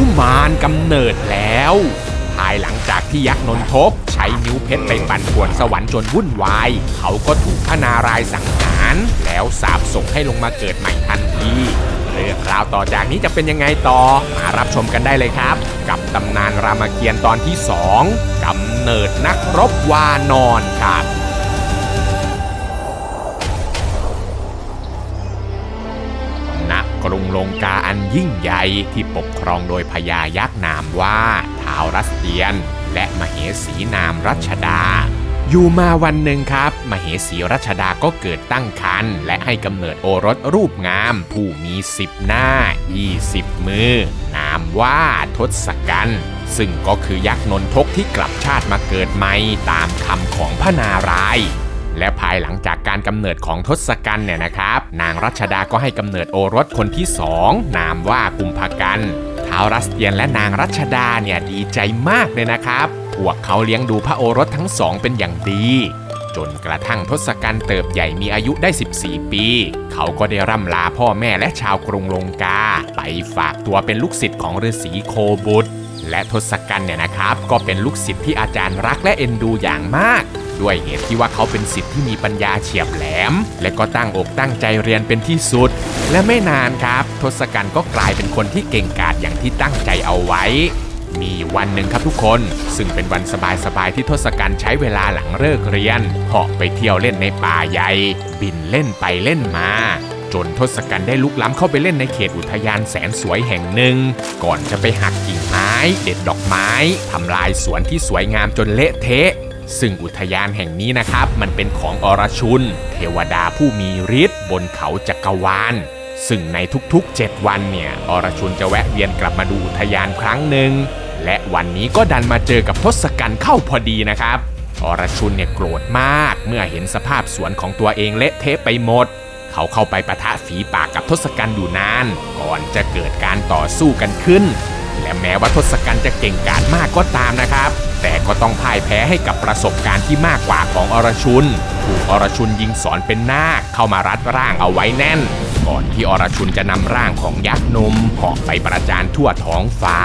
นุมานกำเนิดแล้ว ภายหลังจากที่ยักษ์นนทกใช้นิ้วเพชรไปปั่นป่วนสวรรค์จนวุ่นวาย เขาก็ถูกพระนารายณ์สังหาร แล้วสาบส่งให้ลงมาเกิดใหม่ทันทีเรื่องราวต่อจากนี้จะเป็นยังไงต่อ มารับชมกันได้เลยครับ กับตำนานรามเกียรติ์ตอนที่ 2กำเนิดนักรบวานอนครับ รุงลงกาอันยิ่งใหญ่ที่ปกครองโดยพญายักษ์นามว่าท้าวรัสเตียน และมเหสีนามรัชดา อยู่มาวันหนึ่งครับ มเหสีรัชดาก็เกิดตั้งครรภ์และให้กำเนิดโอรสรูปงาม ผู้มีสิบหน้า 20 มือ นามว่าทศกัณฐ์ซึ่งก็คือยักษ์นนทกที่กลับชาติมาเกิดใหม่ตามคำของพระนารายณ์ และภายหลังจากการกำเนิดของทศกัณฐ์เนี่ยนะครับ นางรัชดาก็ให้กำเนิดโอรสคนที่สองนามว่ากุมภกันท้าวรัสเตียนและนางรัชดาเนี่ยดีใจมากเลยนะครับ พวกเขาเลี้ยงดูพระโอรสทั้งสองเป็นอย่างดี จนกระทั่งทศกัณฐ์เติบใหญ่มีอายุได้ 14 ปี เขาก็ได้ร่ำลาพ่อแม่และชาวกรุงลงกา ไปฝากตัวเป็นลูกศิษย์ของฤาษีโคบุตรและทศกัณฐ์เนี่ยนะครับ ก็เป็นลูกศิษย์ที่อาจารย์รักและเอ็นดูอย่างมาก ด้วยเหตุที่ว่าเขาเป็นศิษย์ที่มีปัญญาเฉียบแหลม และก็ตั้งอกตั้งใจเรียนเป็นที่สุด และไม่นานครับ ทศกัณฐ์ก็กลายเป็นคนที่เก่งกาจอย่างที่ตั้งใจเอาไว้มีวันหนึ่งครับทุกคน ซึ่งเป็นวันสบายๆที่ทศกัณฐ์ใช้เวลาหลังเลิกเรียนเหาะไปเที่ยวเล่นในป่าใหญ่ บินเล่นไปเล่นมา จนทศกัณฐ์ได้ลุกล้ำเข้าไปเล่นในเขตอุทยานแสนสวยแห่งหนึ่ง ก่อนจะไปหักกิ่งไม้ เด็ดดอกไม้ทำลายสวนที่สวยงามจนเละเทะ ซึ่งอุทยานแห่งนี้นะครับ มันเป็นของอรชุน เทวดาผู้มีฤทธิ์บนเขาจักรวาลซึ่งในทุกๆ 7 วันเนี่ยอรชุนจะแวะเวียนกลับมาดูอุทยานครั้งหนึ่งและวันนี้ก็ดันมาเจอกับทศกัณฐ์เข้าพอดีนะครับอรชุนเนี่ยโกรธมาก เมื่อเห็นสภาพสวนของตัวเองเละเทะไปหมด เขาเข้าไปประทะฝีปากกับทศกัณฐ์อยู่นาน ก่อนจะเกิดการต่อสู้กันขึ้น และแม้ว่าทศกัณฐ์จะเก่งกาจมากก็ตามนะครับ แต่ก็ต้องพ่ายแพ้ให้กับประสบการณ์ที่มากกว่าของอรชุน ถูกอรชุนยิงสอนเป็นนาคเข้ามารัดร่างเอาไว้แน่น ก่อนที่อรชุนจะนำร่างของยักษ์นมเหาะไปประจานทั่วท้องฟ้า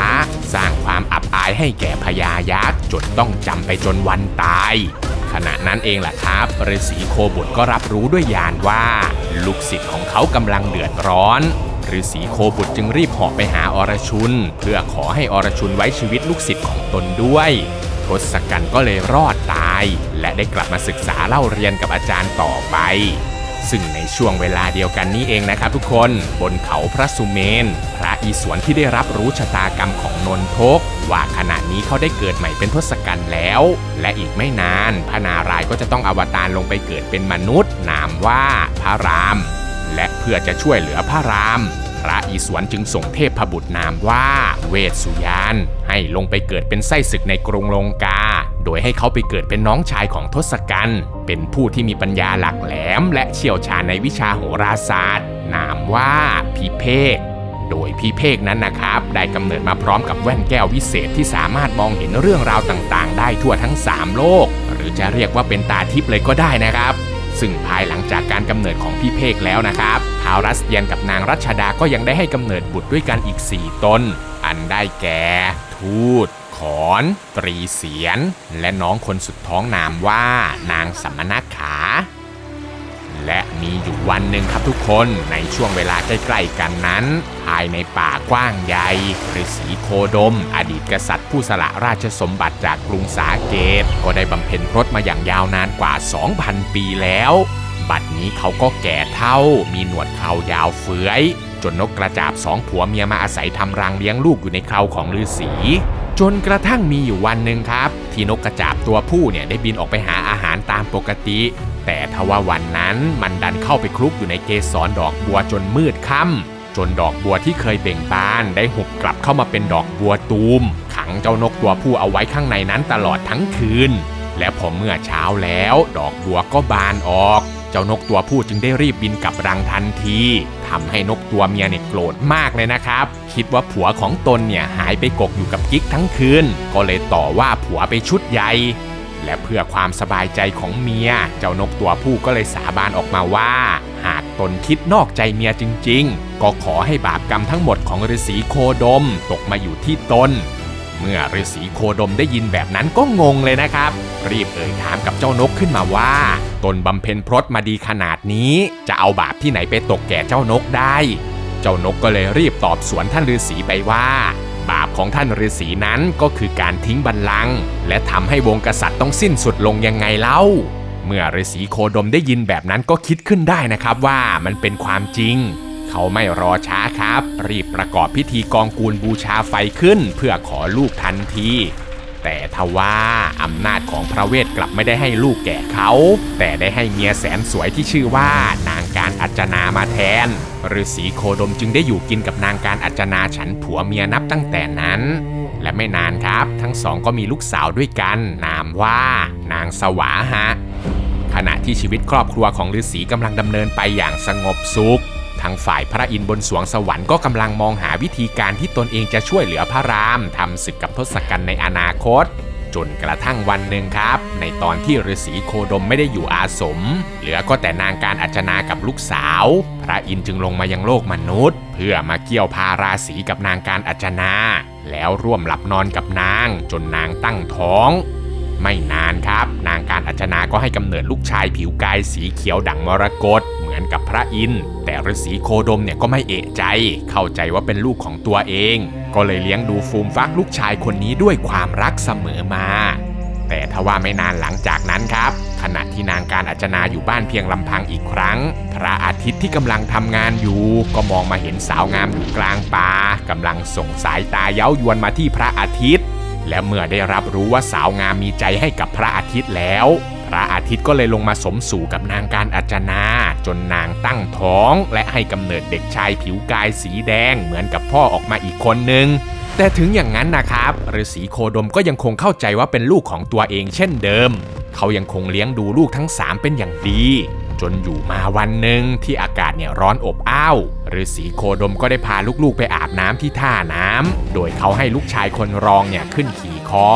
สร้างความอับอายให้แก่พญายักษ์จนต้องจำไปจนวันตายขณะนั้นเองแหละครับฤาษีโคบุตรก็รับรู้ด้วยญาณว่า ลูกศิษย์ของเขากำลังเดือดร้อน ฤาษีโคบุตรจึงรีบเหาะไปหาอรชุน เพื่อขอให้อรชุนไว้ชีวิตลูกศิษย์ของตนด้วย ทศกัณฐ์ก็เลยรอดตาย และได้กลับมาศึกษาเล่าเรียนกับอาจารย์ต่อไป ซึ่งในช่วงเวลาเดียวกันนี้เองนะครับทุกคนบนเขาพระสุเมน พระอิศวรที่ได้รับรู้ชะตากรรมของนนทก ว่าขณะนี้เขาได้เกิดใหม่เป็นทศกัณฐ์แล้ว และอีกไม่นานพระนารายณ์ก็จะต้องอวตารลงไปเกิดเป็นมนุษย์ นามว่าพระราม และเพื่อจะช่วยเหลือพระราม พระอิศวรจึงส่งเทพบุตรนามว่าเวสสุยาน ให้ลงไปเกิดเป็นไส้ศึกในกรุงลงกา โดยให้เขาไปเกิดเป็นน้องชายของทศกัณฐ์เป็นผู้ที่มีปัญญาหลักแหลม และเชี่ยวชาญในวิชาโหราศาสตร์ นามว่าพิเภกโดยพี่เพกนั้นนะครับ ได้กำเนิดมาพร้อมกับแว่นแก้ววิเศษที่สามารถมองเห็นเรื่องราวต่างๆ ได้ทั่วทั้ง 3 โลก หรือจะเรียกว่าเป็นตาทิพย์เลยก็ได้นะครับ ซึ่งภายหลังจากการกำเนิดของพี่เพกแล้วนะครับท้าวรัสเตียนกับนางรัชดาก็ยังได้ให้กำเนิดบุตรด้วยกันอีก 4 ตน อันได้แก่ ทูตขอน ตรีเสียน และน้องคนสุดท้องนามว่านางสัมมนาขา และมีอยู่วันหนึ่งครับทุกคนในช่วงเวลาใกล้ๆกันนั้น ภายในป่ากว้างใหญ่ฤาษีโคดม อดีตกษัตริย์ผู้สละราชสมบัติจากกรุงสาเกต ก็ได้บำเพ็ญพรตมาอย่างยาวนานกว่า 2,000 ปีแล้ว บัดนี้เขาก็แก่เท่า มีหนวดเครายาวเฟื้อย จนนกกระจาบสองผัวเมียมาอาศัยทำรังเลี้ยงลูกอยู่ในเคราของฤาษี จนกระทั่งมีอยู่วันหนึ่งครับ ที่นกกระจาบตัวผู้เนี่ยได้บินออกไปหาอาหารตามปกติ แต่ทว่าวันนั้นมันดันเข้าไปคลุกอยู่ในเกสรดอกบัวจนมืดค่ำจนดอกบัวที่เคยเบ่งบานได้หุบกลับเข้ามาเป็นดอกบัวตูม ขังเจ้านกตัวผู้เอาไว้ข้างในนั้นตลอดทั้งคืน และพอเมื่อเช้าแล้ว ดอกบัวก็บานออก จ้านกตัวผู้จึงได้รีบบินกลับรังทันทีทำให้นกตัวเมียเนี่ยโกรธมากเลยนะครับ คิดว่าผัวของตนเนี่ยหายไปกกอยู่กับกิ๊กทั้งคืน ก็เลยต่อว่าผัวไปชุดใหญ่และเพื่อความสบายใจของเมีย เจ้านกตัวผู้ก็เลยสาบานออกมาว่า หากตนคิดนอกใจเมียจริง ๆ ก็ขอให้บาปกรรมทั้งหมดของฤาษีโคดม ตกมาอยู่ที่ตน เมื่อฤาษีโคดมได้ยินแบบนั้นก็งงเลยนะครับ รีบเอ่ยถามกับเจ้านกขึ้นมาว่า ตนบำเพ็ญพรตมาดีขนาดนี้ จะเอาบาปที่ไหนไปตกแก่เจ้านกได้ เจ้านกก็เลยรีบตอบสวนท่านฤาษีไปว่า บาปของท่านฤาษีนั้นก็คือการทิ้งบัลลังก์และทำให้วงกษัตริย์ต้องสิ้นสุดลงยังไงเล่าเมื่อฤาษีโคดมได้ยินแบบนั้นก็คิดขึ้นได้นะครับว่ามันเป็นความจริง เขาไม่รอช้าครับ รีบประกอบพิธีกองกูลบูชาไฟขึ้น เพื่อขอลูกทันที แต่ทว่าอำนาจของพระเวทกลับไม่ได้ให้ลูกแก่เขา แต่ได้ให้เมียแสนสวยที่ชื่อว่านางการอัจนามาแทนฤาษีโคดมจึงได้อยู่กินกับนางการอัจนาฉันผัวเมียนับตั้งแต่นั้นและไม่นานครับ ทั้งสองก็มีลูกสาวด้วยกัน นามว่านางสวาหะขณะที่ชีวิตครอบครัวของฤาษีกำลังดำเนินไปอย่างสงบสุข ทางฝ่ายพระอินทร์บนสวงสวรรค์ก็กำลังมองหาวิธีการที่ตนเองจะช่วยเหลือพระรามทำศึกกับทศกัณฐ์ในอนาคต จนกระทั่งวันหนึ่งครับ ในตอนที่ฤาษีโคดมไม่ได้อยู่อาสม เหลือก็แต่นางการอัจนากับลูกสาว พระอินทร์จึงลงมายังโลกมนุษย์ เพื่อมาเกี่ยวพาราศีกับนางการอัจนา แล้วร่วมหลับนอนกับนาง จนนางตั้งท้องไม่นานครับ นางการอัจนาก็ให้กำเนิดลูกชายผิวกายสีเขียวดั่งมรกต อนกับพระอินทร์แต่ฤาษีโคดมเนี่ยก็ไม่เอะใจ เข้าใจว่าเป็นลูกของตัวเอง ก็เลยเลี้ยงดูฟูมฟักลูกชายคนนี้ด้วยความรักเสมอมา แต่ทว่าไม่นานหลังจากนั้นครับ ขณะที่นางการอัจนาอยู่บ้านเพียงลำพังอีกครั้ง พระอาทิตย์ที่กำลังทำงานอยู่ ก็มองมาเห็นสาวงามอยู่กลางป่ากำลังส่งสายตาเย้ายวนมาที่พระอาทิตย์ และเมื่อได้รับรู้ว่าสาวงามมีใจให้กับพระอาทิตย์แล้วพระอาทิตย์ก็เลยลงมาสมสู่กับนางการอัจนา จนนางตั้งท้องและให้กำเนิดเด็กชายผิวกายสีแดงเหมือนกับพ่อออกมาอีกคนนึง แต่ถึงอย่างนั้นนะครับฤาษีโคดมก็ยังคงเข้าใจว่าเป็นลูกของตัวเองเช่นเดิม เขายังคงเลี้ยงดูลูกทั้งสามเป็นอย่างดี จนอยู่มาวันหนึ่งที่อากาศเนี่ยร้อนอบอ้าวฤาษีโคดมก็ได้พาลูกๆไปอาบน้ำที่ท่าน้ำโดยเขาให้ลูกชายคนรองเนี่ยขึ้นขี่คอ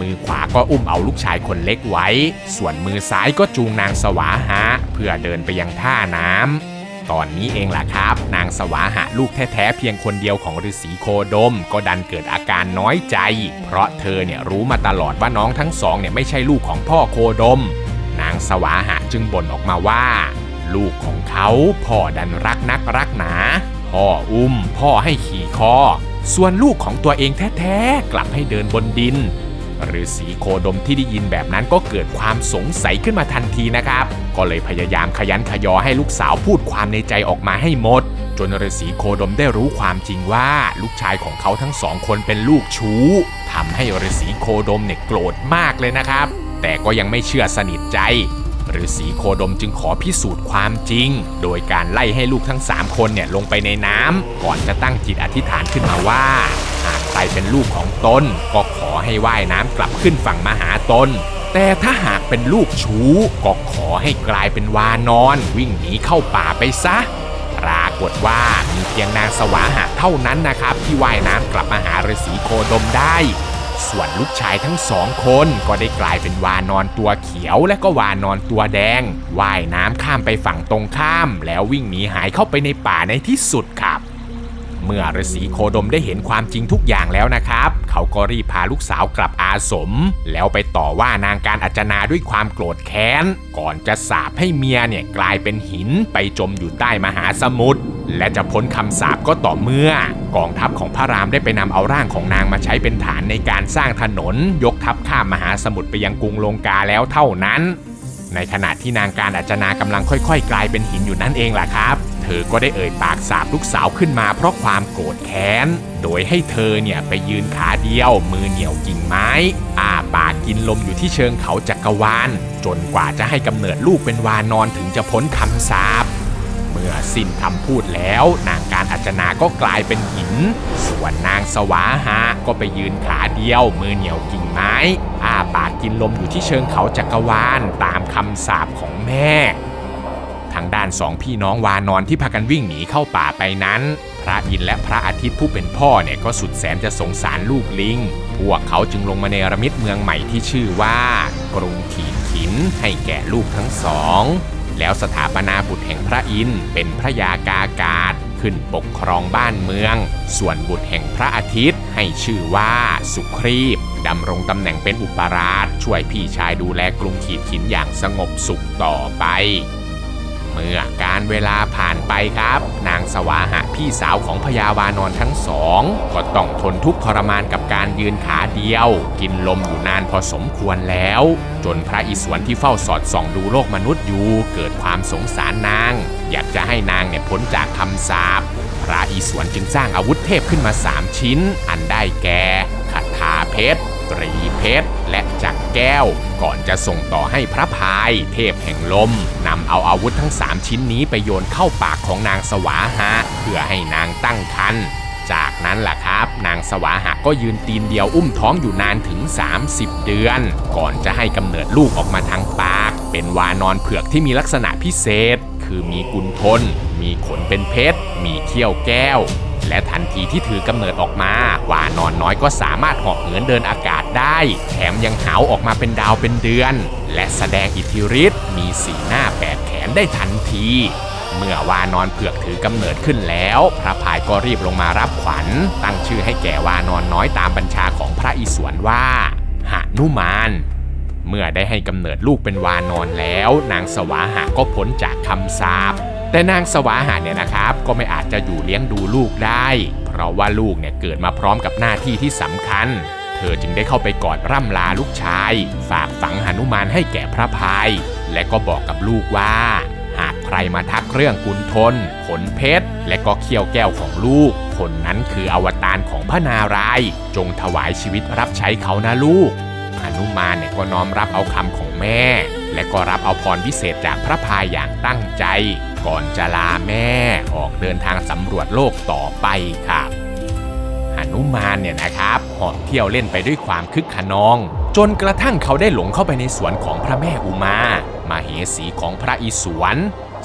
มือขวาก็อุ้มเอาลูกชายคนเล็กไว้ ส่วนมือซ้ายก็จูงนางสวาหะเพื่อเดินไปยังท่าน้ำตอนนี้เองล่ะครับ นางสวาหะลูกแท้ๆเพียงคนเดียวของฤาษีโคดม ก็ดันเกิดอาการน้อยใจ เพราะเธอเนี่ยรู้มาตลอดว่าน้องทั้งสองเนี่ยไม่ใช่ลูกของพ่อโคดมางสวาหะจึงบ่นออกมาว่า ลูกของเขาพ่อดันรักนักรักหนา พ่ออุ้มพ่อให้ขี่คอ ส่วนลูกของตัวเองแท้ๆกลับให้เดินบนดินฤาษีโคดมที่ได้ยินแบบนั้นก็เกิดความสงสัยขึ้นมาทันทีนะครับ ก็เลยพยายามขยันขยอให้ลูกสาวพูดความในใจออกมาให้หมด จนฤาษีโคดมได้รู้ความจริงว่าลูกชายของเขาทั้งสองคนเป็นลูกชู้ทำให้ฤาษีโคดมเนี่ยโกรธมากเลยนะครับ แต่ก็ยังไม่เชื่อสนิทใจฤาษีโคดมจึงขอพิสูจน์ความจริง โดยการไล่ให้ลูกทั้ง 3 คนเนี่ยลงไปในน้ำก่อนจะตั้งจิตอธิษฐานขึ้นมาว่า หากใครเป็นลูกของตนก็ขอให้ว่ายน้ำกลับขึ้นฝั่งมาหาตน แต่ถ้าหากเป็นลูกชู้ก็ขอให้กลายเป็นวานอน วิ่งหนีเข้าป่าไปซะปรากฏว่ามีเพียงนางสวาหะเท่านั้นนะครับ ที่ว่ายน้ำกลับมาหาฤาษีโคดมได้ ส่วนลูกชายทั้งสองคนก็ได้กลายเป็นวานอนตัวเขียวและก็วานอนตัวแดงว่ายน้ำข้ามไปฝั่งตรงข้าม แล้ววิ่งหนีหายเข้าไปในป่าในที่สุดครับ เมื่อฤาษีโคดมได้เห็นความจริงทุกอย่างแล้วนะครับ เขาก็รีบพาลูกสาวกลับอาสม แล้วไปต่อว่านางการอัจนาด้วยความโกรธแค้น ก่อนจะสาปให้เมียเนี่ยกลายเป็นหินไปจมอยู่ใต้มหาสมุทรและจะพ้นคำสาปก็ต่อเมื่อ กองทัพของพระรามได้ไปนำเอาร่างของนางมาใช้เป็นฐานในการสร้างถนน ยกทัพข้ามมหาสมุทรไปยังกรุงลงกาแล้วเท่านั้น ในขณะที่นางการอัจนากำลังค่อย ๆ กลายเป็นหินอยู่นั่นเองล่ะครับ เธอก็ได้เอ่ยปากสาบลูกสาวขึ้นมาเพราะความโกรธแค้น โดยให้เธอเนี่ยไปยืนขาเดียว มือเหนี่ยวกิ่งไม้ อาปากกินลมอยู่ที่เชิงเขาจักรวาล จนกว่าจะให้กำเนิดลูกเป็นวานอนถึงจะพ้นคำสาปเมื่อสิ้นคำพูดแล้วนางการอัจนาก็กลายเป็นหิน ส่วนนางสวาหะก็ไปยืนขาเดียว มือเหนียวกิ่งไม้ อาปากกินลมอยู่ที่เชิงเขาจักรวาลตามคำสาปของแม่ สองพี่น้องวานอนที่พากันวิ่งหนีเข้าป่าไปนั้น พระอินทร์และพระอาทิตย์ผู้เป็นพ่อเนี่ยก็สุดแสนจะสงสารลูกลิง พวกเขาจึงลงมาเนรมิตเมืองใหม่ที่ชื่อว่ากรุงขีดขินให้แก่ลูกทั้งสอง แล้วสถาปนาบุตรแห่งพระอินทร์เป็นพระยากากาศขึ้นปกครองบ้านเมือง ส่วนบุตรแห่งพระอาทิตย์ให้ชื่อว่าสุครีบดำรงตำแหน่งเป็นอุปราช ช่วยพี่ชายดูแลกรุงขีดขินอย่างสงบสุขต่อไป เมื่อการเวลาผ่านไปครับ นางสวาหะพี่สาวของพญาวานอนทั้งสอง ก็ต้องทนทุกข์ทรมานกับการยืนขาเดียว กินลมอยู่นานพอสมควรแล้ว จนพระอิศวรที่เฝ้าสอดส่องดูโลกมนุษย์อยู่ เกิดความสงสารนาง อยากจะให้นางเนี่ยพ้นจากคำสาปพระอิศวรจึงสร้างอาวุธเทพขึ้นมา 3 ชิ้น อันได้แก่คาถาเพชรตรีเพชร แก้ว ก่อนจะส่งต่อให้พระพาย เทพแห่งลมนำเอาอาวุธทั้ง 3 ชิ้นนี้ไปโยนเข้าปากของนางสวาหะเพื่อให้นางตั้งครรภ์จากนั้นล่ะครับ นางสวาหะก็ยืนตีนเดียวอุ้มท้องอยู่นานถึง 30 เดือน ก่อนจะให้กำเนิดลูกออกมาทางปาก เป็นวานอนเผือกที่มีลักษณะพิเศษ คือมีกุลทน มีขนเป็นเพชร มีเขี้ยวแก้ว และทันทีที่ถือกำเนิดออกมา วานอนน้อยก็สามารถเหาะเหินเดินอากาศได้ แถมยังหาวออกมาเป็นดาวเป็นเดือน และแสดงอิทธิฤทธิ์มีสีหน้าแปดแขนได้ทันที เมื่อวานอนเผือกถือกำเนิดขึ้นแล้ว พระพายก็รีบลงมารับขวัญ ตั้งชื่อให้แก่วานอนน้อยตามบัญชาของพระอิศวรว่าหานุมานเมื่อได้ให้กำเนิดลูกเป็นวานอนแล้ว นางสวาหะก็พ้นจากคำสาป แต่นางสวาหะเนี่ยนะครับ ก็ไม่อาจจะอยู่เลี้ยงดูลูกได้ เพราะว่าลูกเนี่ยเกิดมาพร้อมกับหน้าที่ที่สำคัญ เธอจึงได้เข้าไปกอดร่ำลาลูกชาย ฝากฝังหนุมานให้แก่พระพาย และก็บอกกับลูกว่า หากใครมาทักเรื่องกุลทนขนเพชร และก็เขี้ยวแก้วของลูก คนนั้นคืออวตารของพระนารายณ์จงถวายชีวิตรับใช้เขานะลูกหนุมานเนี่ยก็น้อมรับเอาคำของแม่ และก็รับเอาพรพิเศษจากพระพายอย่างตั้งใจ ก่อนจะลาแม่ออกเดินทางสำรวจโลกต่อไปครับหนุมานเนี่ยนะครับหาะเที่ยวเล่นไปด้วยความคึกขนอง จนกระทั่งเขาได้หลงเข้าไปในสวนของพระแม่อุมา มาเหสีของพระอิศวร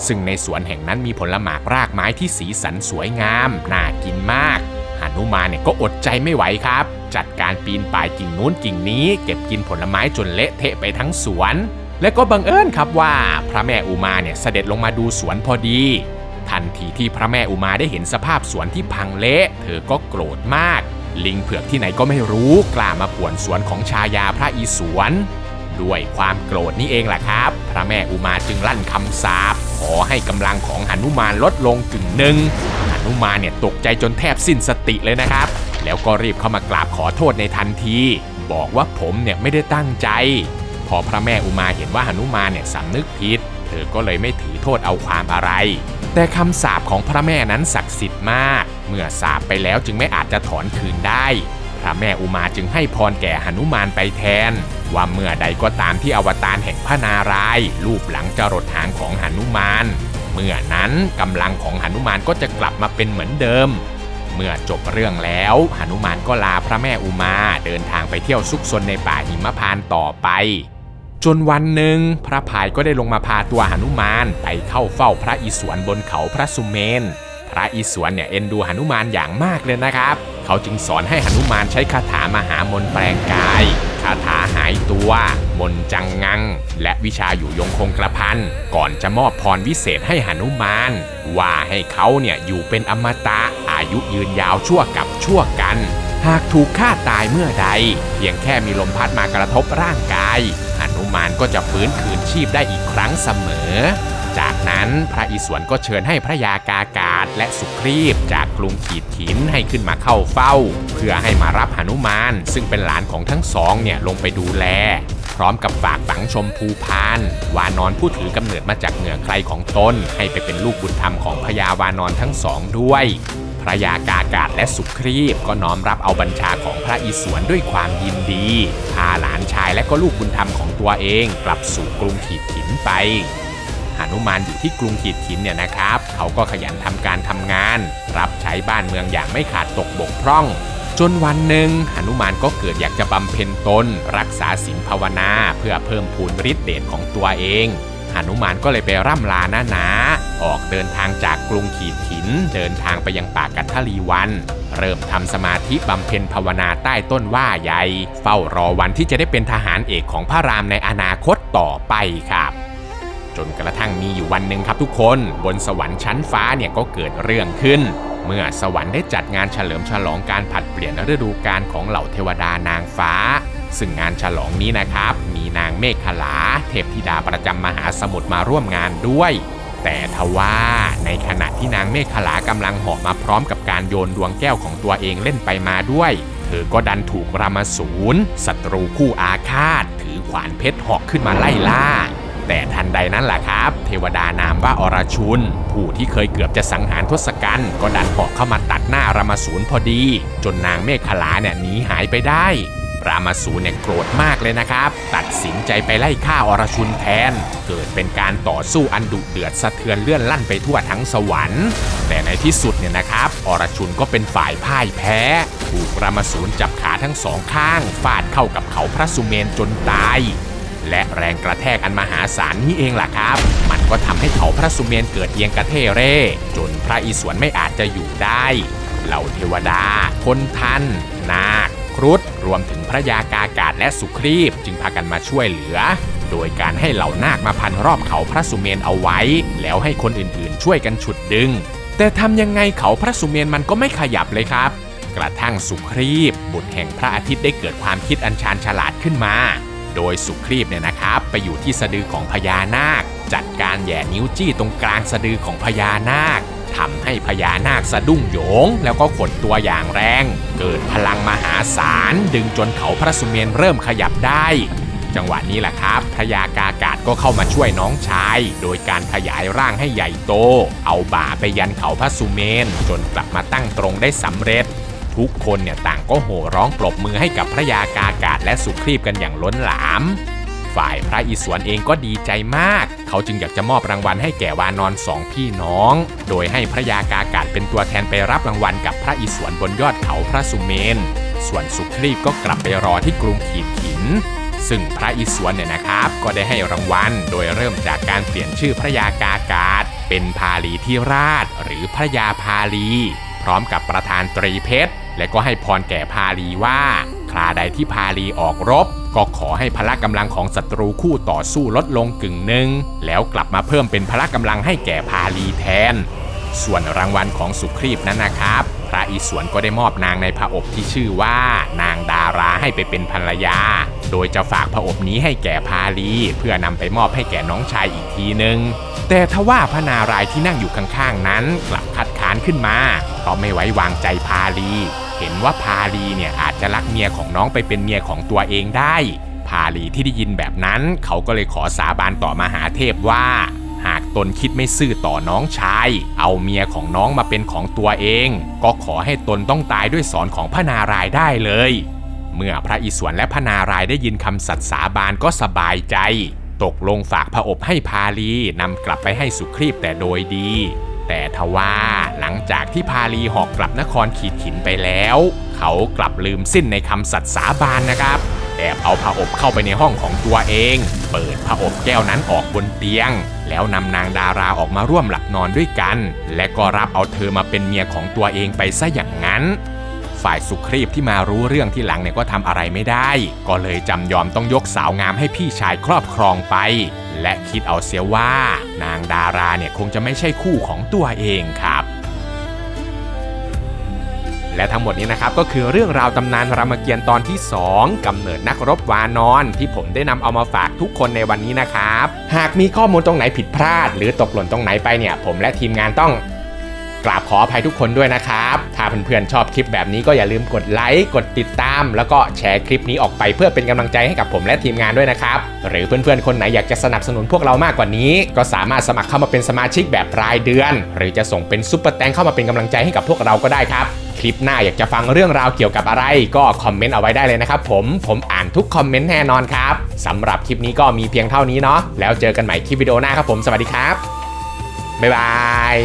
ซึ่งในสวนแห่งนั้นมีผลหมากรากไม้ที่สีสันสวยงามน่ากินมากหนุมานเนี่ยก็อดใจไม่ไหวครับ จัดการปีนป่ายกิ่งนู้นกิ่งนี้ เก็บกินผลไม้จนเละเทะไปทั้งสวน และก็บังเอิญครับว่าพระแม่อุมาเนี่ยเสด็จลงมาดูสวนพอดี ทันทีที่พระแม่อุมาได้เห็นสภาพสวนที่พังเละเธอก็โกรธมาก ลิงเผือกที่ไหนก็ไม่รู้กล้ามาป่วนสวนของชายาพระอิศวรด้วยความโกรธนี่เองแหละครับ พระแม่อุมาจึงลั่นคำสาปขอให้กำลังของหนุมานลดลงกึ่งหนึ่งหนุมานเนี่ยตกใจจนแทบสิ้นสติเลยนะครับ แล้วก็รีบเข้ามากราบขอโทษในทันที บอกว่าผมเนี่ยไม่ได้ตั้งใจ พอพระแม่อุมาเห็นว่าหนุมานเนี่ยสำนึกผิด เธอก็เลยไม่ถือโทษเอาความอะไร แต่คำสาปของพระแม่นั้นศักดิ์สิทธิ์มาก เมื่อสาปไปแล้วจึงไม่อาจจะถอนคืนได้ พระแม่อุมาจึงให้พรแก่หนุมานไปแทน ว่าเมื่อใดก็ตามที่อวตารแห่งพระนารายรูปหลังจรดหางของหนุมาน เมื่อนั้นกำลังของหนุมานก็จะกลับมาเป็นเหมือนเดิมเมื่อจบเรื่องแล้วหนุมานก็ลาพระแม่อุมาเดินทางไปเที่ยวซุกซนในป่าหิมพานต์ต่อไป จนวันหนึ่งพระพายก็ได้ลงมาพาตัวหนุมานไปเข้าเฝ้าพระอิศวรบนเขาพระสุเมน พระอิศวรเนี่ยเอ็นดูหนุมานอย่างมากเลยนะครับ เขาจึงสอนให้หนุมานใช้คาถามหามนต์แปลงกาย คาถาหายตัว มนจังงัง และวิชาอยู่ยงคงกระพันก่อนจะมอบพรวิเศษให้หนุมาน ว่าให้เขาเนี่ยอยู่เป็นอมตะอายุยืนยาวชั่วกับชั่วกัน หากถูกฆ่าตายเมื่อใด เพียงแค่มีลมพัดมากระทบร่างกาย มานก็จะฟื้นคืนชีพได้อีกครั้งเสมอ จากนั้นพระอิศวรก็เชิญให้พระยากากาศและสุครีบจากกรุงขีดขินให้ขึ้นมาเข้าเฝ้า เพื่อให้มารับหนุมาน ซึ่งเป็นหลานของทั้งสองเนี่ยลงไปดูแล พร้อมกับฝากฝังชมภูพาน วานอนผู้ถือกำเนิดมาจากเหนือใครของตนให้ไปเป็นลูกบุญธรรมของพญาวานอนทั้งสองด้วยพระยากากาศและสุครีบก็น้อมรับเอาบัญชาของพระอิศวรด้วยความยินดี พาหลานชายและก็ลูกบุญธรรมของ ตัวเองกลับสู่กรุงขีดขินไปหนุมานอยู่ที่กรุงขีดขินเนี่ยนะครับ เขาก็ขยันทำการทำงาน รับใช้บ้านเมืองอย่างไม่ขาดตกบกพร่อง จนวันหนึ่งหนุมานก็เกิดอยากจะบำเพ็ญตน รักษาศีลภาวนาเพื่อเพิ่มพูนฤทธิเดชของตัวเองหนุมานก็เลยไปร่ำลาหน้าหนา ออกเดินทางจาก กรุงขีดขินเดินทางไปยังป่ากัทลีวัน เริ่มทำสมาธิบำเพ็ญภาวนาใต้ต้นว่าใหญ่ เฝ้ารอวันที่จะได้เป็นทหารเอกของพระรามในอนาคตต่อไปครับจนกระทั่งมีอยู่วันหนึ่งครับทุกคนบนสวรรค์ชั้นฟ้าเนี่ยก็เกิดเรื่องขึ้น เมื่อสวรรค์ได้จัดงานเฉลิมฉลองการผัดเปลี่ยนฤดูกาลของเหล่าเทวดานางฟ้า ซึ่งงานฉลองนี้นะครับ มีนางเมฆขลา เทพธิดาประจำมหาสมุทรมาร่วมงานด้วย แต่ทว่าในขณะที่นางเมฆขลากำลังเหาะมาพร้อมกับการโยนดวงแก้วของตัวเองเล่นไปมาด้วย เธอก็ดันถูกรามาสูรศัตรูคู่อาฆาต ถือขวานเพชรหอกขึ้นมาไล่ล่า แต่ทันใดนั้นแหละครับ เทวดานามว่าอรชุน ผู้ที่เคยเกือบจะสังหารทศกัณฐ์ก็ดันเหอกเข้ามาตัดหน้ารามาสูรพอดี จนนางเมฆขลาเนี่ยหนีหายไปได้ รามาสูรเนี่ยโกรธมากเลยนะครับ ตัดสินใจไปไล่ฆ่าอรชุนแทน เกิดเป็นการต่อสู้อันดุเดือดสะเทือนเลื่อนลั่นไปทั่วทั้งสวรรค์ แต่ในที่สุดเนี่ยนะครับ อรชุนก็เป็นฝ่ายพ่ายแพ้ ถูกรามาสูรจับขาทั้งสองข้างฟาดเข้ากับเขาพระสุเมนจนตายและแรงกระแทกอันมหาศาลนี้เองล่ะครับ มันก็ทำให้เขาพระสุเมนเกิดเอียงกระเทเร่ จนพระอิศวรไม่อาจจะอยู่ได้ เหล่าเทวดา คนทัน นาค ครุฑ รวมถึงพระยากากาศและสุครีบจึงพากันมาช่วยเหลือ โดยการให้เหล่านาคมาพันรอบเขาพระสุเมนเอาไว้ แล้วให้คนอื่นๆ ช่วยกันฉุดดึง แต่ทำยังไงเขาพระสุเมนมันก็ไม่ขยับเลยครับ กระทั่งสุครีบบุตรแห่งพระอาทิตย์ได้เกิดความคิดอันชาญฉลาดขึ้นมา โดยสุครีบเนี่ยนะครับ ไปอยู่ที่สะดือของพญานาค จัดการแย่นิ้วจี้ตรงกลางสะดือของพญานาค ทำให้พญานาคสะดุ้งโยง แล้วก็ขดตัวอย่างแรง เกิดพลังมหาศาลดึงจนเขาพระสุเมนเริ่มขยับได้ จังหวะนี้แหละครับพระยากากาศก็เข้ามาช่วยน้องชาย โดยการขยายร่างให้ใหญ่โต เอาบ่าไปยันเขาพระสุเมน จนกลับมาตั้งตรงได้สำเร็จทุกคนเนี่ยต่างก็โห่ร้องปรบมือให้กับพระยากากาศและสุครีบกันอย่างล้นหลาม ฝ่ายพระอิศวรเองก็ดีใจมาก เขาจึงอยากจะมอบรางวัลให้แก่วานอนสองพี่น้อง โดยให้พระยากากาศเป็นตัวแทนไปรับรางวัลกับพระอิศวรบนยอดเขาพระสุเมน ส่วนสุครีบก็กลับไปรอที่กรุงขีดขิน ซึ่งพระอิศวรเนี่ยนะครับ ก็ได้ให้รางวัล โดยเริ่มจากการเปลี่ยนชื่อพระยากากาศ เป็นพาลีที่ราช หรือพระยาพาลี พร้อมกับประธานตรีเพชรและก็ให้พรแก่พาลีว่าคราใดที่พาลีออกรบ ก็ขอให้พละกำลังของศัตรูคู่ต่อสู้ลดลงกึ่งหนึ่งแล้วกลับมาเพิ่มเป็นพละกำลังให้แก่พาลีแทน ส่วนรางวัลของสุครีบนั้นนะครับ พระอิศวรก็ได้มอบนางในพระอบที่ชื่อว่านางดาราให้ไปเป็นภรรยา โดยจะฝากพระอบนี้ให้แก่พาลี เพื่อนำไปมอบให้แก่น้องชายอีกทีหนึ่งแต่ทว่าพระนารายที่นั่งอยู่ข้างๆนั้น กลับคัดค้านขึ้นมาเพราะไม่ไว้วางใจพาลี เห็นว่าพาลีเนี่ยอาจจะลักเมียของน้องไปเป็นเมียของตัวเองได้ พาลีที่ได้ยินแบบนั้น เขาก็เลยขอสาบานต่อมหาเทพว่า หากตนคิดไม่ซื่อต่อน้องชาย เอาเมียของน้องมาเป็นของตัวเอง ก็ขอให้ตนต้องตายด้วยสอนของพระนารายได้เลย เมื่อพระอิศวรและพระนารายได้ยินคำสัตย์สาบานก็สบายใจ ตกลงฝากพระอบให้พาลีนำกลับไปให้สุครีบแต่โดยดี แต่ทว่าหลังจากที่พาลีหอกกลับนครขีดขินไปแล้ว เขากลับลืมสิ้นในคำสัตย์สาบานนะครับแอบเอาผ้าอบเข้าไปในห้องของตัวเอง เปิดผ้าอบแก้วนั้นออกบนเตียง แล้วนำนางดาราออกมาร่วมหลับนอนด้วยกัน และก็รับเอาเธอมาเป็นเมียของตัวเองไปซะอย่างนั้น ฝ่ายสุครีบที่มารู้เรื่องที่หลังเนี่ยก็ทำอะไรไม่ได้ ก็เลยจำยอมต้องยกสาวงามให้พี่ชายครอบครองไป และคิดเอาเสียว่า นางดาราเนี่ยคงจะไม่ใช่คู่ของตัวเองครับและทั้งหมดนี้นะครับก็คือเรื่องราวตำนานรามเกียรติ์ตอนที่ 2กำเนิดนักรบวานอน ที่ผมได้นำเอามาฝากทุกคนในวันนี้นะครับ หากมีข้อมูลตรงไหนผิดพลาด หรือตกหล่นตรงไหนไปเนี่ย ผมและทีมงานต้อง กราบขออภัยทุกคนด้วยนะครับ ถ้าเพื่อนๆชอบคลิปแบบนี้ก็อย่าลืมกดไลค์ กดติดตาม แล้วก็แชร์คลิปนี้ออกไปเพื่อเป็นกำลังใจให้กับผมและทีมงานด้วยนะครับ หรือเพื่อนๆคนไหนอยากจะสนับสนุนพวกเรามากกว่านี้ ก็สามารถสมัครเข้ามาเป็นสมาชิกแบบรายเดือน หรือจะส่งเป็นซุปเปอร์แตงเข้ามาเป็นกำลังใจให้กับพวกเราก็ได้ครับคลิปหน้าอยากจะฟังเรื่องราวเกี่ยวกับอะไร ก็คอมเมนต์เอาไว้ได้เลยนะครับผมผมอ่านทุกคอมเมนต์แน่นอนครับสำหรับคลิปนี้ก็มีเพียงเท่านี้เนาะแล้วเจอกันใหม่คลิปวิดีโอหน้าครับผมสวัสดีครับบ๊ายบาย